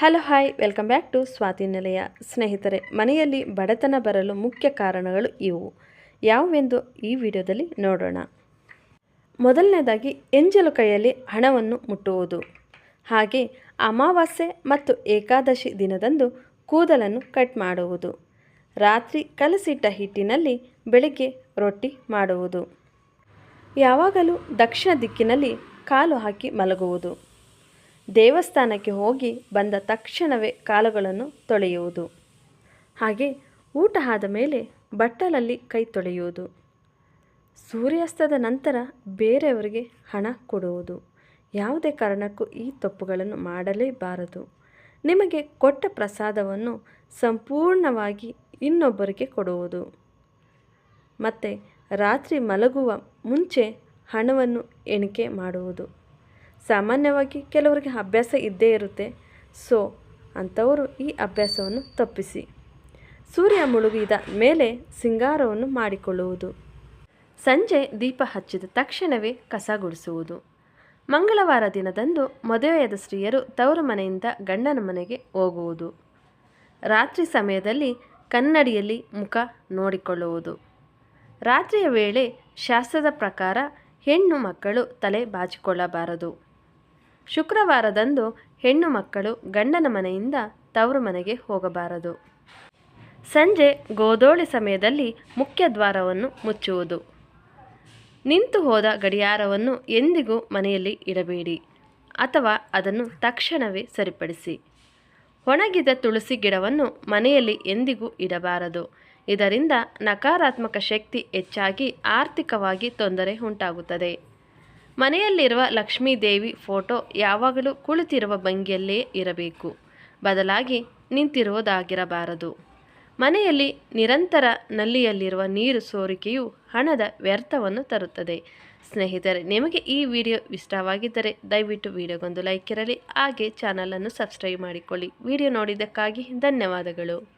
Hello, hi. Welcome back to Swathi Nilaya. ಸ್ನೇಹಿತರೆ, ಮನೆಯಲ್ಲಿ ಬಡತನ ಬರಲು ಮುಖ್ಯ ಕಾರಣಗಳು ಇವು. ಯಾವುವೆಂದು ಈ ವಿಡಿಯೋದಲ್ಲಿ ನೋಡೋಣ. ಮೊದಲನೇದಾಗಿ, ಎಂಜಲು ಕೈಯಲ್ಲಿ ಹಣವನ್ನು ಮುಟ್ಟುವುದು. ಹಾಗೆ, ಅಮಾವಾಸ್ಯೆ ಮತ್ತು ಏಕಾದಶಿ ದಿನದಂದು ಕೂದಲನ್ನು ಕಟ್ ಮಾಡುವುದು. ರಾತ್ರಿ ಕಲಸಿಟ್ಟ ಹಿಟ್ಟಿನಲ್ಲಿ ಬೆಳಿಗ್ಗೆ ರೊಟ್ಟಿ ಮಾಡುವುದು. ಯಾವಾಗಲೂ ದಕ್ಷಿಣ ದಿಕ್ಕಿನಲ್ಲಿ ಕಾಲು ಹಾಕಿ ಮಲಗುವುದು. ದೇವಸ್ಥಾನಕ್ಕೆ ಹೋಗಿ ಬಂದ ತಕ್ಷಣವೇ ಕಾಲುಗಳನ್ನು ತೊಳೆಯುವುದು. ಹಾಗೆ ಊಟ ಆದ ಮೇಲೆ ಬಟ್ಟಲಲ್ಲಿ ಕೈ ತೊಳೆಯುವುದು. ಸೂರ್ಯಾಸ್ತದ ನಂತರ ಬೇರೆಯವರಿಗೆ ಹಣ ಕೊಡುವುದು. ಯಾವುದೇ ಕಾರಣಕ್ಕೂ ಈ ತಪ್ಪುಗಳನ್ನು ಮಾಡಲೇಬಾರದು. ನಿಮಗೆ ಕೊಟ್ಟ ಪ್ರಸಾದವನ್ನು ಸಂಪೂರ್ಣವಾಗಿ ಇನ್ನೊಬ್ಬರಿಗೆ ಕೊಡುವುದು. ಮತ್ತು ರಾತ್ರಿ ಮಲಗುವ ಮುಂಚೆ ಹಣವನ್ನು ಎಣಿಕೆ ಮಾಡುವುದು. ಸಾಮಾನ್ಯವಾಗಿ ಕೆಲವರಿಗೆ ಅಭ್ಯಾಸ ಇದ್ದೇ ಇರುತ್ತೆ. ಸೊ, ಅಂಥವರು ಈ ಅಭ್ಯಾಸವನ್ನು ತಪ್ಪಿಸಿ. ಸೂರ್ಯ ಮುಳುಗಿದ ಮೇಲೆ ಸಿಂಗಾರವನ್ನು ಮಾಡಿಕೊಳ್ಳುವುದು. ಸಂಜೆ ದೀಪ ಹಚ್ಚಿದ ತಕ್ಷಣವೇ ಕಸ ಗುಡಿಸುವುದು. ಮಂಗಳವಾರ ದಿನದಂದು ಮದುವೆಯಾದ ಸ್ತ್ರೀಯರು ತವರು ಮನೆಯಿಂದ ಗಂಡನ ಮನೆಗೆ ಹೋಗುವುದು. ರಾತ್ರಿ ಸಮಯದಲ್ಲಿ ಕನ್ನಡಿಯಲ್ಲಿ ಮುಖ ನೋಡಿಕೊಳ್ಳುವುದು. ರಾತ್ರಿಯ ವೇಳೆ ಶಾಸ್ತ್ರದ ಪ್ರಕಾರ ಹೆಣ್ಣು ಮಕ್ಕಳು ತಲೆ ಬಾಚಿಕೊಳ್ಳಬಾರದು. ಶುಕ್ರವಾರದಂದು ಹೆಣ್ಣು ಮಕ್ಕಳು ಗಂಡನ ಮನೆಯಿಂದ ತವರು ಮನೆಗೆ ಹೋಗಬಾರದು. ಸಂಜೆ ಗೋಧೋಳಿ ಸಮಯದಲ್ಲಿ ಮುಖ್ಯ ದ್ವಾರವನ್ನು ಮುಚ್ಚುವುದು. ನಿಂತು ಹೋದ ಗಡಿಯಾರವನ್ನು ಎಂದಿಗೂ ಮನೆಯಲ್ಲಿ ಇಡಬೇಡಿ ಅಥವಾ ಅದನ್ನು ತಕ್ಷಣವೇ ಸರಿಪಡಿಸಿ. ಒಣಗಿದ ತುಳಸಿ ಗಿಡವನ್ನು ಮನೆಯಲ್ಲಿ ಎಂದಿಗೂ ಇಡಬಾರದು. ಇದರಿಂದ ನಕಾರಾತ್ಮಕ ಶಕ್ತಿ ಹೆಚ್ಚಾಗಿ ಆರ್ಥಿಕವಾಗಿ ತೊಂದರೆ ಉಂಟಾಗುತ್ತದೆ. ಮನೆಯಲ್ಲಿರುವ ಲಕ್ಷ್ಮೀ ದೇವಿ ಫೋಟೋ ಯಾವಾಗಲೂ ಕುಳಿತಿರುವ ಭಂಗಿಯಲ್ಲೇ ಇರಬೇಕು. ಬದಲಾಗಿ ನಿಂತಿರುವುದಾಗಿರಬಾರದು. ಮನೆಯಲ್ಲಿ ನಿರಂತರ ನಲ್ಲಿಯಲ್ಲಿರುವ ನೀರು ಸೋರಿಕೆಯು ಹಣದ ವ್ಯರ್ಥವನ್ನು ತರುತ್ತದೆ. ಸ್ನೇಹಿತರೆ, ನಿಮಗೆ ಈ ವಿಡಿಯೋ ಇಷ್ಟವಾಗಿದ್ದರೆ ದಯವಿಟ್ಟು ವಿಡಿಯೋಗೊಂದು ಲೈಕ್ ಇರಲಿ, ಹಾಗೆ ಚಾನಲನ್ನು ಸಬ್ಸ್ಕ್ರೈಬ್ ಮಾಡಿಕೊಳ್ಳಿ. ವಿಡಿಯೋ ನೋಡಿದ್ದಕ್ಕಾಗಿ ಧನ್ಯವಾದಗಳು.